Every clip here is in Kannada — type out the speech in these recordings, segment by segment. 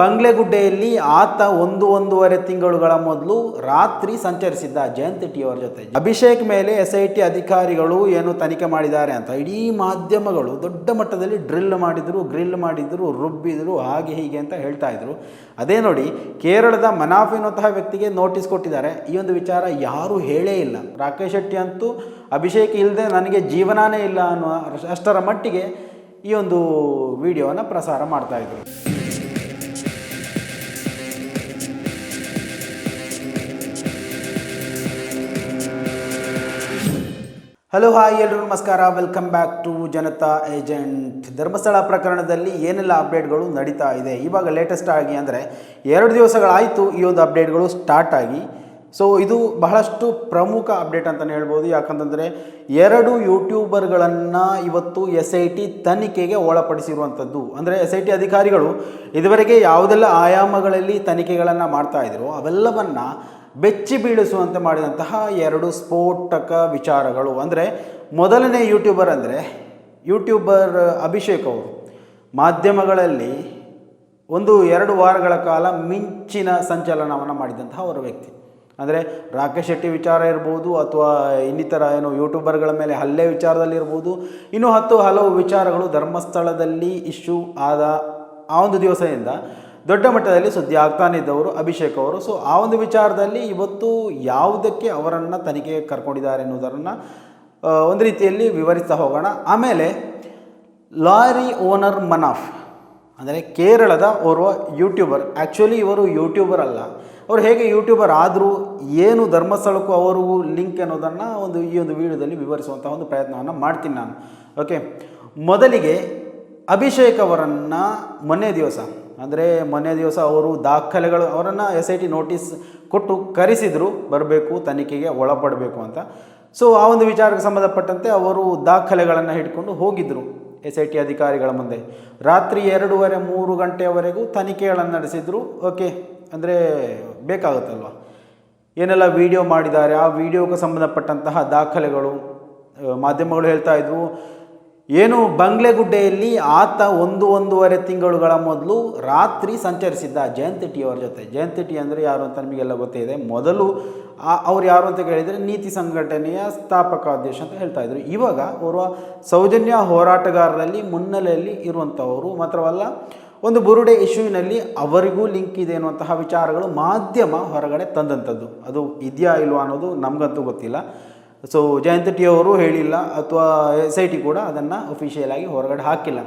ಬಂಗ್ಲೆಗುಡ್ಡೆಯಲ್ಲಿ ಆತ ಒಂದು ಒಂದೂವರೆ ತಿಂಗಳುಗಳ ಮೊದಲು ರಾತ್ರಿ ಸಂಚರಿಸಿದ್ದ ಜಯಂತ್ ಟಿ ಅವರ ಜೊತೆ. ಅಭಿಷೇಕ್ ಮೇಲೆ ಎಸ್ ಐ ಟಿ ಅಧಿಕಾರಿಗಳು ಏನು ತನಿಖೆ ಮಾಡಿದ್ದಾರೆ ಅಂತ ಇಡೀ ಮಾಧ್ಯಮಗಳು ದೊಡ್ಡ ಮಟ್ಟದಲ್ಲಿ ಡ್ರಿಲ್ ಮಾಡಿದ್ರು, ಗ್ರಿಲ್ ಮಾಡಿದ್ರು, ರುಬ್ಬಿದ್ರು, ಹಾಗೆ ಹೀಗೆ ಅಂತ ಹೇಳ್ತಾ ಇದ್ರು. ಅದೇ ನೋಡಿ, ಕೇರಳದ ಮನಾಫ್ ಎನ್ನುವಂತಹ ವ್ಯಕ್ತಿಗೆ ನೋಟಿಸ್ ಕೊಟ್ಟಿದ್ದಾರೆ. ಈ ಒಂದು ವಿಚಾರ ಯಾರೂ ಹೇಳೇ ಇಲ್ಲ. ರಾಕೇಶ್ ಶೆಟ್ಟಿ ಅಂತೂ ಅಭಿಷೇಕ್ ಇಲ್ಲದೆ ನನಗೆ ಜೀವನಾನೇ ಇಲ್ಲ ಅನ್ನುವ ಅಷ್ಟರ ಮಟ್ಟಿಗೆ ಈ ಒಂದು ವಿಡಿಯೋವನ್ನು ಪ್ರಸಾರ ಮಾಡ್ತಾ ಹಲೋ ಹಾಯ್ ಎಲ್ಲರೂ ನಮಸ್ಕಾರ. Welcome back to Janata agent Dharmasthala ಪ್ರಕರಣದಲ್ಲಿ ಏನೆಲ್ಲ ಅಪ್ಡೇಟ್ಗಳು ನಡೀತಾ ಇದೆ? ಇವಾಗ ಲೇಟೆಸ್ಟ್ ಆಗಿ ಅಂದರೆ ಎರಡು ದಿವಸಗಳಾಯಿತು ಈ ಒಂದು ಅಪ್ಡೇಟ್ಗಳು ಸ್ಟಾರ್ಟ್ ಆಗಿ. ಸೊ ಇದು ಬಹಳಷ್ಟು ಪ್ರಮುಖ ಅಪ್ಡೇಟ್ ಅಂತಲೇ ಹೇಳ್ಬೋದು. ಯಾಕಂತಂದರೆ ಎರಡು ಯೂಟ್ಯೂಬರ್ಗಳನ್ನು ಇವತ್ತು ಎಸ್ ಐ ಟಿ ತನಿಖೆಗೆ ಒಳಪಡಿಸಿರುವಂಥದ್ದು. ಅಂದರೆ ಎಸ್ ಐ ಟಿ ಅಧಿಕಾರಿಗಳು ಇದುವರೆಗೆ ಯಾವುದೆಲ್ಲ ಆಯಾಮಗಳಲ್ಲಿ ತನಿಖೆಗಳನ್ನು ಮಾಡ್ತಾ ಇದ್ರು, ಅವೆಲ್ಲವನ್ನು ಬೆಚ್ಚಿ ಬೀಳಿಸುವಂತೆ ಮಾಡಿದಂತಹ ಎರಡು ಸ್ಫೋಟಕ ವಿಚಾರಗಳು. ಅಂದರೆ ಮೊದಲನೇ ಯೂಟ್ಯೂಬರ್ ಅಂದರೆ ಯೂಟ್ಯೂಬರ್ ಅಭಿಷೇಕ್ ಅವರು. ಮಾಧ್ಯಮಗಳಲ್ಲಿ ಒಂದು ಎರಡು ವಾರಗಳ ಕಾಲ ಮಿಂಚಿನ ಸಂಚಲನವನ್ನು ಮಾಡಿದಂತಹ ಅವರ ವ್ಯಕ್ತಿ. ಅಂದರೆ ರಾಕೇಶ್ ಶೆಟ್ಟಿ ವಿಚಾರ ಇರ್ಬೋದು, ಅಥವಾ ಇನ್ನಿತರ ಏನು ಯೂಟ್ಯೂಬರ್ಗಳ ಮೇಲೆ ಹಲ್ಲೆ ವಿಚಾರದಲ್ಲಿರ್ಬೋದು ಇನ್ನೂ ಹತ್ತು ಹಲವು ವಿಚಾರಗಳು ಧರ್ಮಸ್ಥಳದಲ್ಲಿ ಇಶ್ಯೂ ಆದ ಆ ಒಂದು ದಿವಸದಿಂದ ದೊಡ್ಡ ಮಟ್ಟದಲ್ಲಿ ಸುದ್ದಿ ಆಗ್ತಾನೆ ಇದ್ದವರು, ಅಭಿಷೇಕ್ ಅವರು. ಸೊ ಆ ಒಂದು ವಿಚಾರದಲ್ಲಿ ಇವತ್ತು ಯಾವುದಕ್ಕೆ ಅವರನ್ನು ತನಿಖೆಗೆ ಕರ್ಕೊಂಡಿದ್ದಾರೆ ಎನ್ನುವುದನ್ನು ಒಂದು ರೀತಿಯಲ್ಲಿ ವಿವರಿಸ್ತಾ ಹೋಗೋಣ. ಆಮೇಲೆ, ಲಾರಿ ಓನರ್ ಮನಾಫ್, ಅಂದರೆ ಕೇರಳದ ಓರ್ವ ಯೂಟ್ಯೂಬರ್. ಆ್ಯಕ್ಚುಲಿ ಇವರು ಯೂಟ್ಯೂಬರ್ ಅಲ್ಲ. ಅವರು ಹೇಗೆ ಯೂಟ್ಯೂಬರ್ ಆದರೂ ಏನು ಧರ್ಮಸ್ಥಳಕ್ಕೂ ಅವರಿಗೂ ಲಿಂಕ್ ಅನ್ನೋದನ್ನು ಒಂದು, ಈ ಒಂದು ವಿಡಿಯೋದಲ್ಲಿ ವಿವರಿಸುವಂಥ ಒಂದು ಪ್ರಯತ್ನವನ್ನು ಮಾಡ್ತೀನಿ ನಾನು. ಓಕೆ ಮೊದಲಿಗೆ ಅಭಿಷೇಕ್ ಅವರನ್ನು ಮೊನ್ನೆ ದಿವಸ ಅಂದರೆ ಮೊನ್ನೆ ದಿವಸ ಅವರು ದಾಖಲೆಗಳು ಅವರನ್ನು ಎಸ್ ಐ ಟಿ ನೋಟಿಸ್ ಕೊಟ್ಟು ಕರೆಸಿದರು, ಬರಬೇಕು, ತನಿಖೆಗೆ ಒಳಪಡಬೇಕು ಅಂತ. ಸೊ ಆ ಒಂದು ವಿಚಾರಕ್ಕೆ ಸಂಬಂಧಪಟ್ಟಂತೆ ಅವರು ದಾಖಲೆಗಳನ್ನು ಹಿಡ್ಕೊಂಡು ಹೋಗಿದ್ದರು ಎಸ್ ಐ ಟಿ ಅಧಿಕಾರಿಗಳ ಮುಂದೆ. ರಾತ್ರಿ ಎರಡೂವರೆ ಮೂರು ಗಂಟೆಯವರೆಗೂ ತನಿಖೆಗಳನ್ನು ನಡೆಸಿದರು. ಓಕೆ ಅಂದರೆ ಬೇಕಾಗುತ್ತಲ್ವ? ಏನೆಲ್ಲ ವಿಡಿಯೋ ಮಾಡಿದ್ದಾರೆ? ಆ ವಿಡಿಯೋಗೆ ಸಂಬಂಧಪಟ್ಟಂತಹ ದಾಖಲೆಗಳು ಮಾಧ್ಯಮಗಳು ಹೇಳ್ತಾ ಇದ್ವು ಏನು ಬಂಗ್ಲೆಗುಡ್ಡೆಯಲ್ಲಿ ಆತ ಒಂದು ಒಂದೂವರೆ ತಿಂಗಳುಗಳ ಮೊದಲು ರಾತ್ರಿ ಸಂಚರಿಸಿದ್ದ ಜಯಂತ್ ಟಿ ಅವರ ಜೊತೆ. ಜಯಂತಿಟಿ ಅಂದರೆ ಯಾರು ಅಂತ ನಿಮಗೆಲ್ಲ ಗೊತ್ತಿದೆ ಮೊದಲು ಅವ್ರು ಯಾರು ಅಂತ ಕೇಳಿದರೆ ನೀತಿ ಸಂಘಟನೆಯ ಸ್ಥಾಪಕ ಅಧ್ಯಕ್ಷ ಅಂತ ಹೇಳ್ತಾ ಇದ್ರು. ಇವಾಗ ಓರ್ವ ಸೌಜನ್ಯ ಹೋರಾಟಗಾರರಲ್ಲಿ ಮುನ್ನೆಲೆಯಲ್ಲಿ ಇರುವಂಥವರು ಮಾತ್ರವಲ್ಲ, ಒಂದು ಬುರುಡೆ ಇಶ್ಯೂವಿನಲ್ಲಿ ಅವರಿಗೂ ಲಿಂಕ್ ಇದೆ ಅನ್ನುವಂತಹ ವಿಚಾರಗಳು ಮಾಧ್ಯಮ ಹೊರಗಡೆ ತಂದಂಥದ್ದು ಅದು ಇದೆಯಾ ಇಲ್ವಾ ಅನ್ನೋದು ನಮಗಂತೂ ಗೊತ್ತಿಲ್ಲ. ಸೊ ಜಯಂತ ಟಿ ಅವರು ಹೇಳಿಲ್ಲ ಅಥವಾ ಎಸ್ ಐ ಟಿ ಕೂಡ ಅದನ್ನು ಅಫಿಷಿಯಲ್ ಆಗಿ ಹೊರಗಡೆ ಹಾಕಿಲ್ಲ.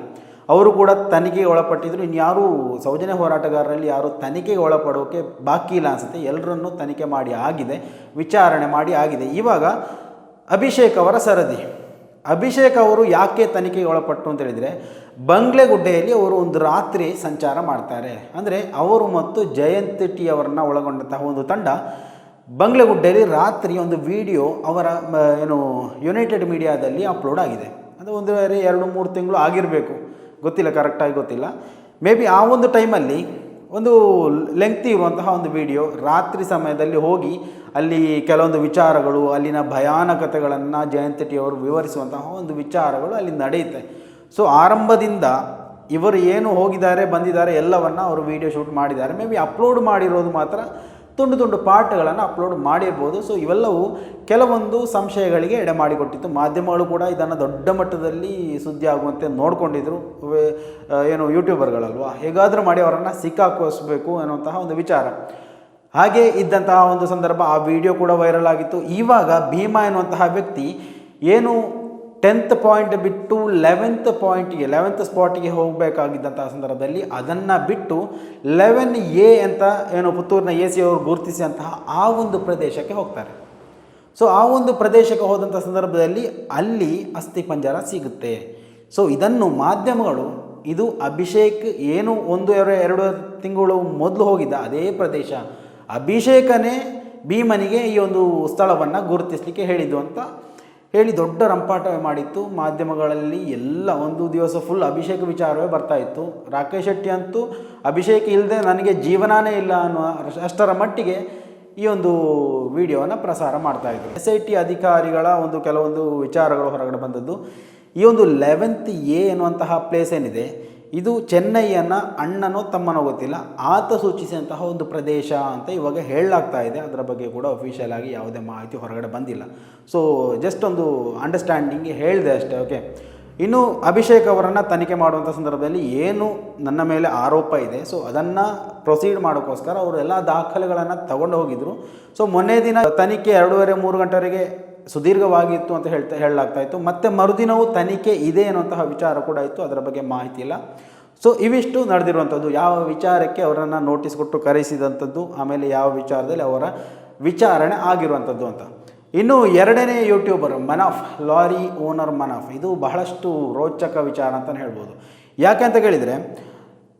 ಅವರು ಕೂಡ ತನಿಖೆಗೆ ಒಳಪಟ್ಟಿದ್ರು. ಇನ್ಯಾರೂ ಸೌಜನ್ಯ ಹೋರಾಟಗಾರರಲ್ಲಿ ಯಾರು ತನಿಖೆಗೆ ಒಳಪಡೋಕೆ ಬಾಕಿ ಇಲ್ಲ ಅನಿಸುತ್ತೆ. ಎಲ್ಲರನ್ನೂ ತನಿಖೆ ಮಾಡಿ ಆಗಿದೆ, ವಿಚಾರಣೆ ಮಾಡಿ ಆಗಿದೆ. ಇವಾಗ ಅಭಿಷೇಕ್ ಅವರ ಸರದಿ. ಅಭಿಷೇಕ್ ಅವರು ಯಾಕೆ ತನಿಖೆಗೆ ಒಳಪಟ್ಟು ಅಂತ ಹೇಳಿದರೆ, ಬಂಗ್ಲೆಗುಡ್ಡೆಯಲ್ಲಿ ಅವರು ಒಂದು ರಾತ್ರಿ ಸಂಚಾರ ಮಾಡ್ತಾರೆ. ಅಂದರೆ ಅವರು ಮತ್ತು ಜಯಂತ್ ಟಿ ಅವರನ್ನು ಒಳಗೊಂಡಂತಹ ಒಂದು ತಂಡ ಬಂಗ್ಲೆಗುಡ್ಡೆಯಲ್ಲಿ ರಾತ್ರಿ ಒಂದು ವಿಡಿಯೋ ಅವರ ಏನು ಯುನೈಟೆಡ್ ಮೀಡಿಯಾದಲ್ಲಿ ಅಪ್ಲೋಡ್ ಆಗಿದೆ. ಅದು ಒಂದು ವೇಳೆ ಎರಡು, ಮೂರು ತಿಂಗಳು ಆಗಿರಬೇಕು. ಗೊತ್ತಿಲ್ಲ ಕರೆಕ್ಟಾಗಿ ಗೊತ್ತಿಲ್ಲ. ಮೇ ಬಿ ಆ ಒಂದು ಟೈಮಲ್ಲಿ ಒಂದು ಲೆಂಗ್ತಿ ಇರುವಂತಹ ಒಂದು ವಿಡಿಯೋ ರಾತ್ರಿ ಸಮಯದಲ್ಲಿ ಹೋಗಿ ಅಲ್ಲಿ ಕೆಲವೊಂದು ವಿಚಾರಗಳು, ಅಲ್ಲಿನ ಭಯಾನಕತೆಗಳನ್ನು ಜಯಂತ್ ಅವರು ವಿವರಿಸುವಂತಹ ಒಂದು ವಿಚಾರಗಳು ಅಲ್ಲಿ ನಡೆಯುತ್ತೆ. ಸೊ ಆರಂಭದಿಂದ ಇವರು ಏನು ಹೋಗಿದ್ದಾರೆ, ಬಂದಿದ್ದಾರೆ ಎಲ್ಲವನ್ನು ಅವರು ವಿಡಿಯೋ ಶೂಟ್ ಮಾಡಿದ್ದಾರೆ. ಮೇ ಬಿ ಅಪ್ಲೋಡ್ ಮಾಡಿರೋದು ಮಾತ್ರ ತುಂಡು ತುಂಡು ಪಾಠಗಳನ್ನು ಅಪ್ಲೋಡ್ ಮಾಡಿರ್ಬೋದು. ಸೊ ಇವೆಲ್ಲವೂ ಕೆಲವೊಂದು ಸಂಶಯಗಳಿಗೆ ಎಡೆ ಮಾಡಿಕೊಟ್ಟಿತ್ತು ಮಾಧ್ಯಮಗಳು ಕೂಡ ಇದನ್ನು ದೊಡ್ಡ ಮಟ್ಟದಲ್ಲಿ ಸುದ್ದಿ ಆಗುವಂತೆ ನೋಡಿಕೊಂಡಿದ್ರು ಏನು ಯೂಟ್ಯೂಬರ್ಗಳಲ್ವಾ? ಹೇಗಾದರೂ ಮಾಡಿ ಅವರನ್ನು ಸಿಕ್ಕಾಕಿಸ್ಬೇಕು ಅನ್ನುವಂತಹ ಒಂದು ವಿಚಾರ. ಹಾಗೆ ಇದ್ದಂತಹ ಒಂದು ಸಂದರ್ಭ ಆ ವಿಡಿಯೋ ಕೂಡ ವೈರಲ್ ಆಗಿತ್ತು. ಇವಾಗ ಭೀಮಾ ಎನ್ನುವಂತಹ ವ್ಯಕ್ತಿ ಏನು ಟೆಂತ್ ಪಾಯಿಂಟ್ ಬಿಟ್ಟು ಲೆವೆಂತ್ ಪಾಯಿಂಟಿಗೆ ಲೆವೆಂತ್ ಸ್ಪಾಟಿಗೆ ಹೋಗಬೇಕಾಗಿದ್ದಂಥ ಸಂದರ್ಭದಲ್ಲಿ ಅದನ್ನು ಬಿಟ್ಟು ಲೆವೆನ್ ಎ ಅಂತ ಏನು ಪುತ್ತೂರಿನ ಎ ಸಿ ಅವರು ಗುರುತಿಸಿದಂತಹ ಆ ಒಂದು ಪ್ರದೇಶಕ್ಕೆ ಹೋಗ್ತಾರೆ. ಸೊ ಆ ಒಂದು ಪ್ರದೇಶಕ್ಕೆ ಹೋದಂಥ ಸಂದರ್ಭದಲ್ಲಿ ಅಲ್ಲಿ ಅಸ್ಥಿ ಪಂಜರ ಸಿಗುತ್ತೆ. ಸೊ ಇದನ್ನು ಮಾಧ್ಯಮಗಳು, ಇದು ಅಭಿಷೇಕ್ ಏನು ಒಂದು, ಎರಡು ಎರಡು ತಿಂಗಳು ಮೊದಲು ಹೋಗಿದ್ದ ಅದೇ ಪ್ರದೇಶ, ಅಭಿಷೇಕನೇ ಭೀಮನಿಗೆ ಈ ಒಂದು ಸ್ಥಳವನ್ನು ಗುರುತಿಸಲಿಕ್ಕೆ ಹೇಳಿದ್ದು ಅಂತ ಹೇಳಿ ದೊಡ್ಡ ರಂಪಾಟ ಮಾಡಿತ್ತು. ಮಾಧ್ಯಮಗಳಲ್ಲಿ ಎಲ್ಲ ಒಂದು ದಿವಸ ಫುಲ್ ಅಭಿಷೇಕ ವಿಚಾರವೇ ಬರ್ತಾ ಇತ್ತು. ರಾಕೇಶ್ ಶೆಟ್ಟಿ ಅಂತೂ ಅಭಿಷೇಕ್ ಇಲ್ಲದೆ ನನಗೆ ಜೀವನಾನೇ ಇಲ್ಲ ಅನ್ನುವ ಅಷ್ಟರ ಮಟ್ಟಿಗೆ ಈ ಒಂದು ವಿಡಿಯೋವನ್ನು ಪ್ರಸಾರ ಮಾಡ್ತಾ ಇದ್ದರು ಎಸ್ ಐ ಟಿ ಅಧಿಕಾರಿಗಳ ಒಂದು ಕೆಲವೊಂದು ವಿಚಾರಗಳು ಹೊರಗಡೆ ಬಂದದ್ದು. ಈ ಒಂದು ಲೆವೆಂತ್ ಎ ಎನ್ನುವಂತಹ ಪ್ಲೇಸ್ ಏನಿದೆ ಇದು ಚೆನ್ನೈಯನ್ನು ಅಣ್ಣನೋ ತಮ್ಮನೋ ಗೊತ್ತಿಲ್ಲ. ಆತ ಸೂಚಿಸಿದಂತಹ ಒಂದು ಪ್ರದೇಶ ಅಂತ ಇವಾಗ ಹೇಳಲಾಗ್ತಾ ಇದೆ. ಅದರ ಬಗ್ಗೆ ಕೂಡ ಅಫಿಷಿಯಲ್ ಆಗಿ ಯಾವುದೇ ಮಾಹಿತಿ ಹೊರಗಡೆ ಬಂದಿಲ್ಲ. ಸೊ ಜಸ್ಟ್ ಒಂದು ಅಂಡರ್ಸ್ಟ್ಯಾಂಡಿಂಗ್ ಹೇಳಿದೆ ಅಷ್ಟೇ ಓಕೆ ಇನ್ನು ಅಭಿಷೇಕ್ ಅವರನ್ನು ತನಿಖೆ ಮಾಡುವಂಥ ಸಂದರ್ಭದಲ್ಲಿ ಏನು ನನ್ನ ಮೇಲೆ ಆರೋಪ ಇದೆ. ಸೊ ಅದನ್ನು ಪ್ರೊಸೀಡ್ ಮಾಡೋಕ್ಕೋಸ್ಕರ ಅವರು ಎಲ್ಲ ದಾಖಲೆಗಳನ್ನು ತಗೊಂಡು ಹೋಗಿದ್ರು. ಸೊ ಮೊನ್ನೆ ದಿನ ತನಿಖೆ ಎರಡೂವರೆ ಮೂರು ಗಂಟೆವರೆಗೆ ಸುದೀರ್ಘವಾಗಿತ್ತು ಅಂತ ಹೇಳ್ತಾ ಹೇಳಲಾಗ್ತಾ ಇತ್ತು. ಮತ್ತು ಮರುದಿನವೂ ತನಿಖೆ ಇದೆ ಅನ್ನುವಂತಹ ವಿಚಾರ ಕೂಡ ಇತ್ತು. ಅದರ ಬಗ್ಗೆ ಮಾಹಿತಿ ಇಲ್ಲ. ಸೊ ಇವಿಷ್ಟು ನಡೆದಿರುವಂಥದ್ದು ಯಾವ ವಿಚಾರಕ್ಕೆ ಅವರನ್ನು ನೋಟಿಸ್ ಕೊಟ್ಟು ಕರೆಸಿದಂಥದ್ದು ಆಮೇಲೆ ಯಾವ ವಿಚಾರದಲ್ಲಿ ಅವರ ವಿಚಾರಣೆ ಆಗಿರುವಂಥದ್ದು ಅಂತ. ಇನ್ನು ಎರಡನೇ YouTuber Manaf, lorry owner Manaf. ಇದು ಬಹಳಷ್ಟು ರೋಚಕ ವಿಚಾರ ಅಂತಲೇ ಹೇಳ್ಬೋದು. ಯಾಕೆ ಅಂತ ಕೇಳಿದರೆ,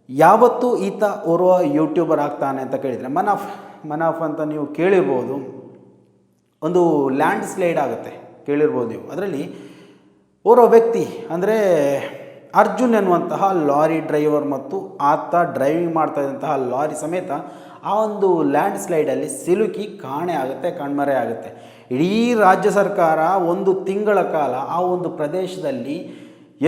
ಯಾವತ್ತು ಈತ ಓರ್ವ ಯೂಟ್ಯೂಬರ್ ಆಗ್ತಾನೆ ಅಂತ ಕೇಳಿದರೆ, ಮನಾಫ್ ಮನಾಫ್ ಅಂತ ನೀವು ಕೇಳಿರ್ಬೋದು. ಒಂದು ಲ್ಯಾಂಡ್ ಸ್ಲೈಡ್ ಆಗುತ್ತೆ, ಕೇಳಿರ್ಬೋದು ನೀವು. ಅದರಲ್ಲಿ ಓರ್ವ ವ್ಯಕ್ತಿ, ಅಂದರೆ ಅರ್ಜುನ್ ಎನ್ನುವಂತಹ ಲಾರಿ ಡ್ರೈವರ್ ಮತ್ತು ಆತ ಡ್ರೈವಿಂಗ್ ಮಾಡ್ತಾ ಇದ್ದಂತಹ ಲಾರಿ ಸಮೇತ ಆ ಒಂದು ಲ್ಯಾಂಡ್ ಸ್ಲೈಡಲ್ಲಿ ಸಿಲುಕಿ ಕಾಣೆ ಆಗುತ್ತೆ, ಕಣ್ಮರೆ ಆಗುತ್ತೆ. ಇಡೀ ರಾಜ್ಯ ಸರ್ಕಾರ ಒಂದು ತಿಂಗಳ ಕಾಲ ಆ ಒಂದು ಪ್ರದೇಶದಲ್ಲಿ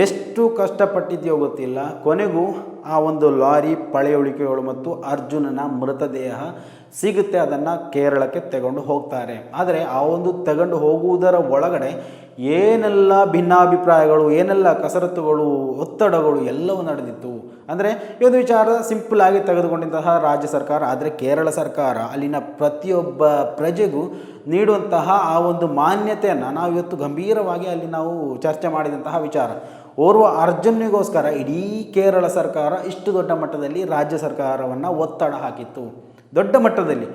ಎಷ್ಟು ಕಷ್ಟಪಟ್ಟಿದೆಯೋ ಗೊತ್ತಿಲ್ಲ. ಕೊನೆಗೂ ಆ ಒಂದು ಲಾರಿ, ಪಳೆಯುಳಿಕೆಗಳು ಮತ್ತು ಅರ್ಜುನನ ಮೃತದೇಹ ಸಿಗುತ್ತೆ ಅದನ್ನು ಕೇರಳಕ್ಕೆ ತಗೊಂಡು ಹೋಗ್ತಾರೆ. ಆದರೆ ಆ ಒಂದು ತಗೊಂಡು ಹೋಗುವುದರ ಒಳಗಡೆ ಏನೆಲ್ಲ ಭಿನ್ನಾಭಿಪ್ರಾಯಗಳು, ಏನೆಲ್ಲ ಕಸರತ್ತುಗಳು, ಒತ್ತಡಗಳು ಎಲ್ಲವೂ ನಡೆದಿತ್ತು. ಅಂದರೆ ಒಂದು ವಿಚಾರ ಸಿಂಪಲ್ ಆಗಿ ತೆಗೆದುಕೊಂಡಂತಹ ರಾಜ್ಯ ಸರ್ಕಾರ, ಆದರೆ ಕೇರಳ ಸರ್ಕಾರ ಅಲ್ಲಿನ ಪ್ರತಿಯೊಬ್ಬ ಪ್ರಜೆಗೂ ನೀಡುವಂತಹ ಆ ಒಂದು ಮಾನ್ಯತೆಯನ್ನು ನಾವು ಇವತ್ತು ಗಂಭೀರವಾಗಿ ಅಲ್ಲಿ ನಾವು ಚರ್ಚೆ ಮಾಡಿದಂತಹ ವಿಚಾರ. ಓರ್ವ ಅರ್ಜುನಿಗೋಸ್ಕರ ಇಡೀ ಕೇರಳ ಸರ್ಕಾರ ಇಷ್ಟು ದೊಡ್ಡ ಮಟ್ಟದಲ್ಲಿ ರಾಜ್ಯ ಸರ್ಕಾರವನ್ನು ಒತ್ತಡ ಹಾಕಿತ್ತು. ದೊಡ್ಡ ಮಟ್ಟದಲ್ಲಿ.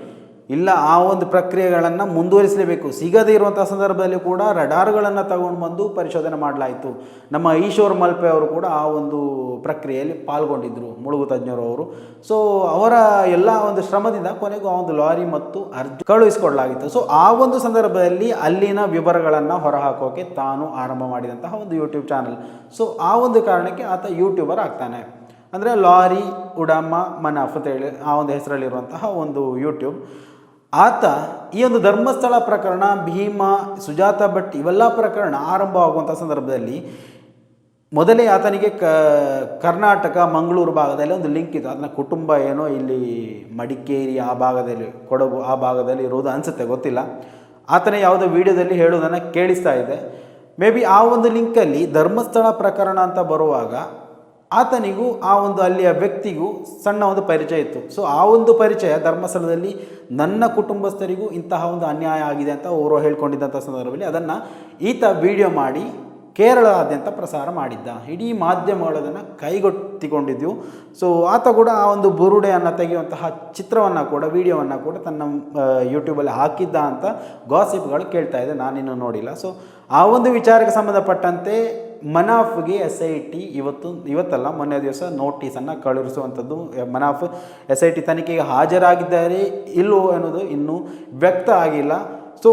ಇಲ್ಲ, ಆ ಒಂದು ಪ್ರಕ್ರಿಯೆಗಳನ್ನು ಮುಂದುವರಿಸಲೇಬೇಕು. ಸಿಗದೇ ಇರುವಂಥ ಸಂದರ್ಭದಲ್ಲಿ ಕೂಡ ರಡಾರ್ಗಳನ್ನು ತಗೊಂಡು ಬಂದು ಪರಿಶೋಧನೆ ಮಾಡಲಾಯಿತು. ನಮ್ಮ ಈಶ್ವರ್ ಮಲ್ಪೆ ಅವರು ಕೂಡ ಆ ಒಂದು ಪ್ರಕ್ರಿಯೆಯಲ್ಲಿ ಪಾಲ್ಗೊಂಡಿದ್ದರು ಮುಳುಗು ತಜ್ಞರು ಅವರು. ಸೊ ಅವರ ಎಲ್ಲ ಒಂದು ಶ್ರಮದಿಂದ ಕೊನೆಗೂ ಆ ಒಂದು ಲಾರಿ ಮತ್ತು ಅರ್ಜಿ ಕಳುಹಿಸಿಕೊಡಲಾಗಿತ್ತು. ಸೊ ಆ ಒಂದು ಸಂದರ್ಭದಲ್ಲಿ ಅಲ್ಲಿನ ವಿವರಗಳನ್ನು ಹೊರಹಾಕೋಕೆ ತಾನು ಆರಂಭ ಮಾಡಿದಂತಹ ಒಂದು ಯೂಟ್ಯೂಬ್ ಚಾನಲ್ ಸೊ ಆ ಒಂದು ಕಾರಣಕ್ಕೆ ಆತ ಯೂಟ್ಯೂಬರ್ ಆಗ್ತಾನೆ. ಅಂದರೆ ಲಾರಿ ಉಡಮ್ಮ ಮನಾಫ್ ಅಂತ ಹೇಳಿ ಆ ಒಂದು ಹೆಸರಲ್ಲಿರುವಂತಹ ಒಂದು ಯೂಟ್ಯೂಬ್ ಆತ ಈ ಒಂದು ಧರ್ಮಸ್ಥಳ ಪ್ರಕರಣ, ಭೀಮ, ಸುಜಾತ ಭಟ್ ಇವೆಲ್ಲ ಪ್ರಕರಣ ಆರಂಭವಾಗುವಂಥ ಸಂದರ್ಭದಲ್ಲಿ ಮೊದಲೇ ಆತನಿಗೆ ಕ, ಕರ್ನಾಟಕ, ಮಂಗಳೂರು ಭಾಗದಲ್ಲಿ ಒಂದು ಲಿಂಕ್ ಇತ್ತು. ಅದನ್ನ ಕುಟುಂಬ ಏನೋ ಇಲ್ಲಿ ಮಡಿಕೇರಿ ಆ ಭಾಗದಲ್ಲಿ, ಕೊಡಗು ಆ ಭಾಗದಲ್ಲಿ ಇರುವುದು ಅನಿಸುತ್ತೆ, ಗೊತ್ತಿಲ್ಲ. ಆತನ ಯಾವುದೋ ವಿಡಿಯೋದಲ್ಲಿ ಹೇಳೋದನ್ನು ಕೇಳಿಸ್ತಾ ಇದೆ. ಮೇ ಬಿ ಆ ಒಂದು ಲಿಂಕಲ್ಲಿ ಧರ್ಮಸ್ಥಳ ಪ್ರಕರಣ ಅಂತ ಬರುವಾಗ ಆತನಿಗೂ, ಆ ಒಂದು ಅಲ್ಲಿಯ ವ್ಯಕ್ತಿಗೂ ಸಣ್ಣ ಒಂದು ಪರಿಚಯ ಇತ್ತು. ಸೊ ಆ ಒಂದು ಪರಿಚಯ ಧರ್ಮಸ್ಥಳದಲ್ಲಿ ನನ್ನ ಕುಟುಂಬಸ್ಥರಿಗೂ ಇಂತಹ ಒಂದು ಅನ್ಯಾಯ ಆಗಿದೆ ಅಂತ ಅವರು ಹೇಳ್ಕೊಂಡಿದ್ದಂಥ ಸಂದರ್ಭದಲ್ಲಿ ಅದನ್ನು ಈತ ವಿಡಿಯೋ ಮಾಡಿ ಕೇರಳದಾದ್ಯಂತ ಪ್ರಸಾರ ಮಾಡಿದ್ದ. ಇಡೀ ಮಾಧ್ಯಮಗಳು ಅದನ್ನು ಸೊ ಆತ ಕೂಡ ಆ ಒಂದು ಬುರುಡೆಯನ್ನು ತೆಗೆಯುವಂತಹ ಚಿತ್ರವನ್ನು ಕೂಡ, ವಿಡಿಯೋವನ್ನು ಕೂಡ ತನ್ನ ಯೂಟ್ಯೂಬಲ್ಲಿ ಹಾಕಿದ್ದ ಅಂತ ಗಾಸಿಪ್ಗಳು ಕೇಳ್ತಾ ಇದೆ. ನಾನಿನ್ನೂ ನೋಡಿಲ್ಲ. ಸೊ ಆ ಒಂದು ವಿಚಾರಕ್ಕೆ ಸಂಬಂಧಪಟ್ಟಂತೆ ಮನಾಫ್ಗೆ ಎಸ್ ಐ ಟಿ ಇವತ್ತು, ಇವತ್ತಲ್ಲ ಮೊನ್ನೆ ದಿವಸ ನೋಟಿಸನ್ನು ಕಳುಹಿಸುವಂಥದ್ದು. ಮನಾಫ್ ಎಸ್ ಐ ಟಿ ತನಿಖೆಗೆ ಹಾಜರಾಗಿದ್ದಾರೆ ಇಲ್ಲೋ ಅನ್ನೋದು ಇನ್ನೂ ವ್ಯಕ್ತ ಆಗಿಲ್ಲ. ಸೊ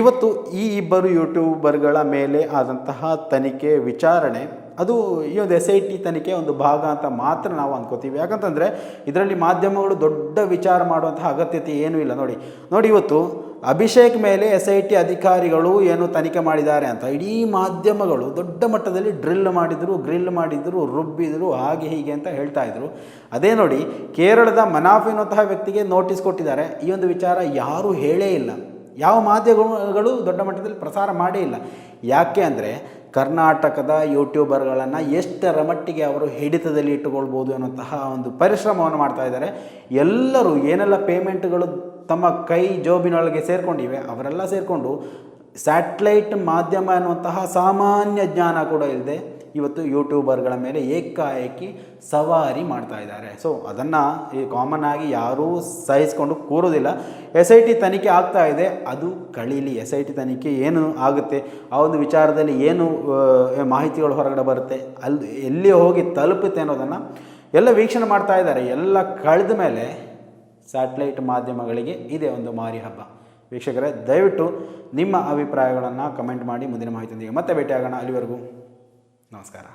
ಇವತ್ತು ಈ ಇಬ್ಬರು ಯೂಟ್ಯೂಬರ್ಗಳ ಮೇಲೆ ಆದಂತಹ ತನಿಖೆ ವಿಚಾರಣೆ, ಅದು ಈ ಒಂದು ಎಸ್ ಐ ಟಿ ತನಿಖೆ ಒಂದು ಭಾಗ ಅಂತ ಮಾತ್ರ ನಾವು ಅಂದ್ಕೋತೀವಿ. ಯಾಕಂತಂದರೆ, ಇದರಲ್ಲಿ ಮಾಧ್ಯಮಗಳು ದೊಡ್ಡ ವಿಚಾರ ಮಾಡುವಂತಹ ಅಗತ್ಯತೆ ಏನೂ ಇಲ್ಲ. ನೋಡಿ ನೋಡಿ ಇವತ್ತು ಅಭಿಷೇಕ್ ಮೇಲೆ ಎಸ್ ಐ ಟಿ ಅಧಿಕಾರಿಗಳು ಏನು ತನಿಖೆ ಮಾಡಿದ್ದಾರೆ ಅಂತ ಇಡೀ ಮಾಧ್ಯಮಗಳು ದೊಡ್ಡ ಮಟ್ಟದಲ್ಲಿ ಡ್ರಿಲ್ ಮಾಡಿದರು, ಗ್ರಿಲ್ ಮಾಡಿದರು, ರುಬ್ಬಿದರು, ಹಾಗೆ ಹೀಗೆ ಅಂತ ಹೇಳ್ತಾ ಇದ್ರು. ಅದೇ ನೋಡಿ, ಕೇರಳದ ಮನಾಫ್ ಎನ್ನುವಂತಹ ವ್ಯಕ್ತಿಗೆ ನೋಟಿಸ್ ಕೊಟ್ಟಿದ್ದಾರೆ. ಈ ಒಂದು ವಿಚಾರ ಯಾರೂ ಹೇಳೇ ಇಲ್ಲ. ಯಾವ ಮಾಧ್ಯಮಗಳು ದೊಡ್ಡ ಮಟ್ಟದಲ್ಲಿ ಪ್ರಸಾರ ಮಾಡೇ ಇಲ್ಲ. ಯಾಕೆ ಅಂದರೆ, ಕರ್ನಾಟಕದ ಯೂಟ್ಯೂಬರ್ಗಳನ್ನು ಎಷ್ಟರ ಮಟ್ಟಿಗೆ ಅವರು ಹಿಡಿತದಲ್ಲಿ ಇಟ್ಟುಕೊಳ್ಬೋದು ಅನ್ನೋಂತಹ ಒಂದು ಪರಿಶ್ರಮವನ್ನು ಮಾಡ್ತಾ ಇದ್ದಾರೆ. ಎಲ್ಲರೂ ಏನೆಲ್ಲ ಪೇಮೆಂಟ್ಗಳು ತಮ್ಮ ಕೈ ಜೋಬಿನೊಳಗೆ ಸೇರಿಕೊಂಡಿವೆ, ಅವರೆಲ್ಲ ಸೇರಿಕೊಂಡು ಸ್ಯಾಟ್ಲೈಟ್ ಮಾಧ್ಯಮ ಅನ್ನುವಂತಹ ಸಾಮಾನ್ಯ ಜ್ಞಾನ ಕೂಡ ಇಲ್ಲದೆ ಇವತ್ತು ಯೂಟ್ಯೂಬರ್ಗಳ ಮೇಲೆ ಏಕಾಏಕಿ ಸವಾರಿ ಮಾಡ್ತಾ ಇದ್ದಾರೆ. ಸೊ ಅದನ್ನು ಈ ಕಾಮನ್ ಆಗಿ ಯಾರೂ ಸಹಿಸ್ಕೊಂಡು ಕೂರೋದಿಲ್ಲ ಎಸ್ ಐ ಟಿ ತನಿಖೆ ಆಗ್ತಾ ಇದೆ. ಅದು ಕಳೀಲಿ. ಎಸ್ ಐ ಟಿ ತನಿಖೆ ಏನು ಆಗುತ್ತೆ? ಆ ಒಂದು ವಿಚಾರದಲ್ಲಿ ಏನು ಮಾಹಿತಿಗಳು ಹೊರಗಡೆ ಬರುತ್ತೆ? ಅಲ್ಲಿ, ಎಲ್ಲಿ ಹೋಗಿ ತಲುಪುತ್ತೆ ಅನ್ನೋದನ್ನು ಎಲ್ಲ ವೀಕ್ಷಣೆ ಮಾಡ್ತಾ ಇದ್ದಾರೆ. ಎಲ್ಲ ಕಳೆದ ಮೇಲೆ ಸ್ಯಾಟ್ಲೈಟ್ ಮಾಧ್ಯಮಗಳಿಗೆ ಇದೆ ಒಂದು ಮಾರಿ ಹಬ್ಬ. ವೀಕ್ಷಕರೇ, ದಯವಿಟ್ಟು ನಿಮ್ಮ ಅಭಿಪ್ರಾಯಗಳನ್ನು ಕಮೆಂಟ್ ಮಾಡಿ ಮುಂದಿನ ಮಾಹಿತಿಯೊಂದಿಗೆ ಮತ್ತೆ ಭೇಟಿಯಾಗೋಣ ಅಲ್ಲಿವರೆಗೂ. ನಮಸ್ಕಾರ.